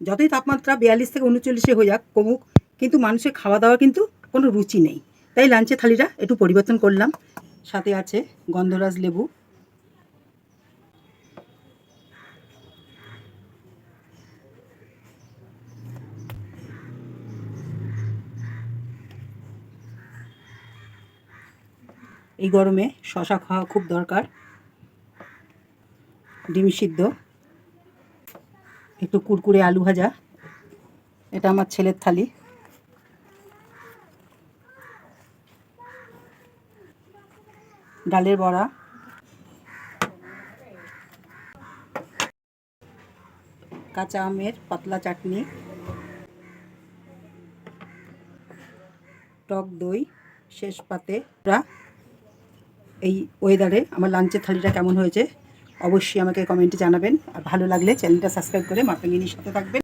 যতই তাপমাত্রা বিয়াল্লিশ থেকে উনচল্লিশে হয়ে যাক, কমুক, কিন্তু মানুষের খাওয়া দাওয়া কিন্তু কোনো রুচি নেই। তাই লাঞ্চের থালিটা একটু পরিবর্তন করলাম। সাথে আছে গন্ধরাজ লেবু। এই গরমে শশা খাওয়া খুব দরকার। ডিম সিদ্ধ। একটু কুরকুরে আলু ভাজা। এটা আমার ছেলের থালি। ডালের বড়া। কাঁচা আমের পাতলা চাটনি। টক দই শেষ পাতে এই ওয়েদারে আমার লাঞ্চের থালিটা কেমন হয়েছে? অবশ্যই আমাকে কমেন্টে জানাবেন। আর ভালো লাগলে চ্যানেলটা সাবস্ক্রাইব করে মাতঙ্গিনীর সাথে থাকবেন।